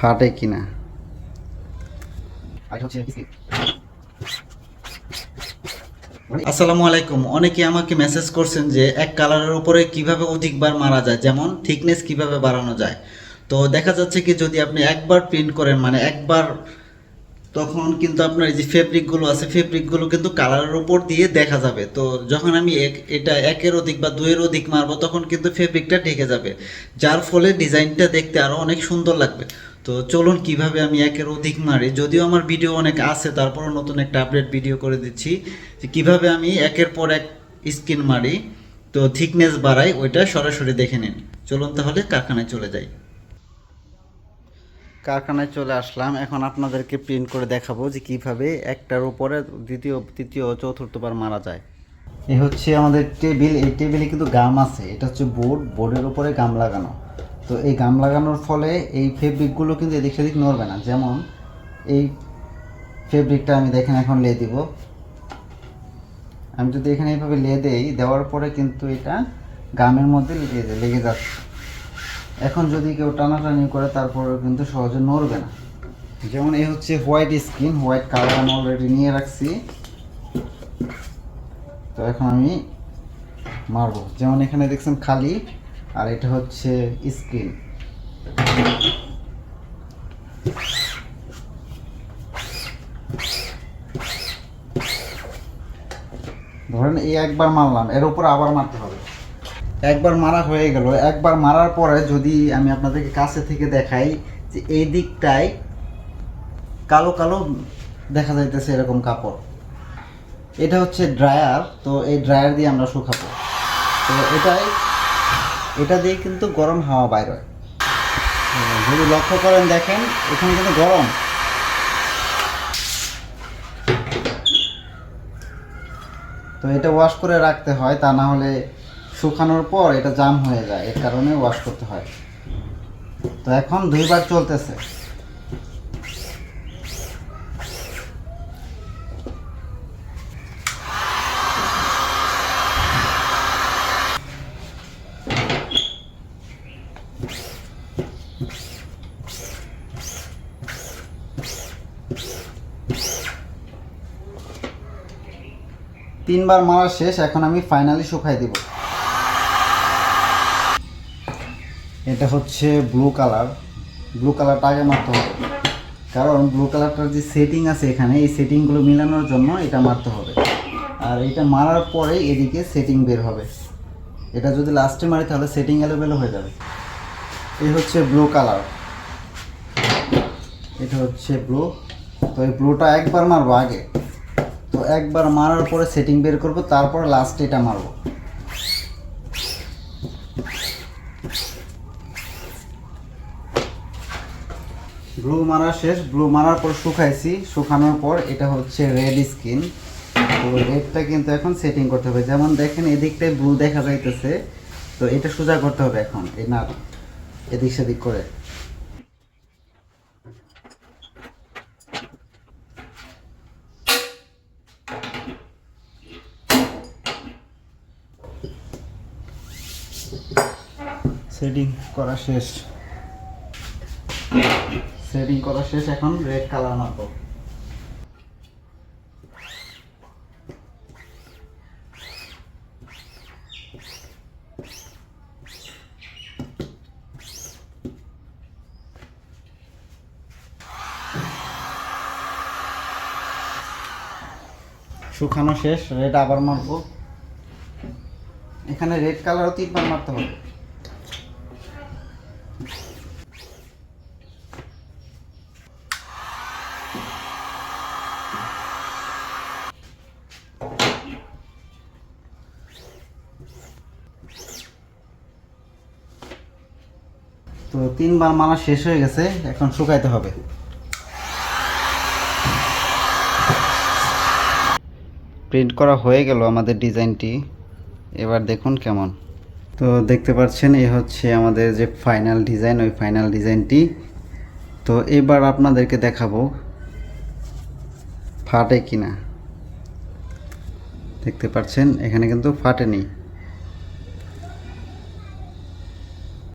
ফাটে কিনা? আসসালামু আলাইকুম। অনেকে আমাকে মেসেজ করছেন যে এক কালারের উপরে কীভাবে অধিকবার মারা যায়, যেমন থিকনেস কীভাবে বাড়ানো যায়। তো দেখা যাচ্ছে কি যদি আপনি একবার প্রিন্ট করেন মানে একবার, তখন কিন্তু আপনার এই যে ফেব্রিকগুলো আছে ফেব্রিকগুলো কিন্তু কালারের উপর দিয়ে দেখা যাবে। তো যখন আমি এক, এটা একের অধিক বা দুইয়ের অধিক মারবো, তখন কিন্তু ফেব্রিকটা ঢেকে যাবে। যার ফলে ডিজাইনটা দেখতে আরও অনেক সুন্দর লাগবে। তো চলুন কীভাবে আমি একের অধিক মারি। যদিও আমার ভিডিও অনেক আছে, তারপরও নতুন একটা আপডেট ভিডিও করে দিচ্ছি যে কীভাবে আমি একের পর এক স্কিন মারি। তো থিকনেস বাড়াই, ওইটা সরাসরি দেখে নিন। চলুন তাহলে কারখানায় চলে যাই। কারখানায় চলে আসলাম। এখন আপনাদেরকে প্রিন্ট করে দেখাবো যে কীভাবে একটার উপরে দ্বিতীয়, তৃতীয় চতুর্থবার মারা যায়। এ হচ্ছে আমাদের টেবিল এই টেবিলে কিন্তু গাম আছে। এটা হচ্ছে বোর্ড বোর্ডের উপরে গাম লাগানো। তো এই গাম লাগানোর ফলে এই ফেব্রিকগুলো কিন্তু এদিক সেদিক নড়বে না। যেমন এই ফেব্রিকটা আমি দেখেন এখন লে দিব। আমি যদি এখানে এইভাবে লে দেই, দেওয়ার পরে কিন্তু এটা গামের মধ্যে লেগে লেগে যাচ্ছে। এখন যদি কেউ টানাটানি করে তারপরে কিন্তু সহজে নড়বে না। যেমন এই হচ্ছে হোয়াইট স্কিন হোয়াইট কালার আমি অলরেডি নিয়ে রাখছি। তো এখন আমি মারবো। যেমন এখানে দেখছেন খালি। আর এটা হচ্ছে স্কিন। ধরেন এই একবার মারলাম, এর উপর আবার মারতে হবে। একবার মারা হয়ে গেল, একবার মারার পরে যদি আমি আপনাদেরকে কাছে থেকে দেখাই যে এই দিকটায় কালো কালো দেখা যাইতেছে এরকম কাপড়। এটা হচ্ছে ড্রায়ার, তো এই ড্রায়ার দিয়ে আমরা শুকাবো। তো এটাই এটা দিয়ে কিন্তু গরম হাওয়া বাইর হয়। যদি লক্ষ্য করেন, দেখেন, এখানে কিন্তু গরম। তো এটা ওয়াশ করে রাখতে হয়, তা না হলে শুকানোর পর এটা জাম হয়ে যায়, এর কারণে ওয়াশ করতে হয়। তো এখন দুইবার চলতেছে। তিনবার মারা শেষ, এখন আমি ফাইনালি শুকাই দিব। এটা হচ্ছে ব্লু কালার ব্লু কালারটা আগে মারতে হবে। কারণ ব্লু কালারটার যে সেটিং আছে এখানে, এই সেটিংগুলো মিলানোর জন্য এটা মারতে হবে। আর এটা মারার পরে এদিকে সেটিং বের হবে। এটা যদি লাস্টে মারি, তাহলে সেটিং এলোবেলো হয়ে যাবে। এই হচ্ছে ব্লু কালার এটা হচ্ছে ব্লু তো এই ব্লুটা একবার মারবো আগে। তো একবার মারার পরে সেটিং বের করব, তারপর লাস্টে এটা মারবো। ব্লু মারা শেষ। ব্লু মারার পর শুকাইছি। শুকানোর পর এটা হচ্ছে রেড স্কিন তো রেডটা কিন্তু এখন সেটিং করতে হবে। যেমন দেখেন, এদিকটায় ব্লু দেখা যাইতেছে। তো এটা সোজা করতে হবে এখন। এই না এদিক সেদিক করে। সেটিং করা শেষ। সেটিং করা শেষ এখন রেড কালার মারবো। শুকানো শেষ রেড আবার মারবো। এখানে রেড কালারও তিনবার মারতে হবে। তো তিনবার মারা শেষ হয়ে গেছে, এখন শুকাইতে হবে। প্রিন্ট করা হয়ে গেল আমাদের ডিজাইনটি। এবার দেখুন কেমন। তো দেখতে পাচ্ছেন এই হচ্ছে আমাদের যে ফাইনাল ডিজাইন ওই ফাইনাল ডিজাইনটি তো এবার আপনাদেরকে দেখাবো ফাটে কিনা। দেখতে পাচ্ছেন, এখানে কিন্তু ফাটেনি।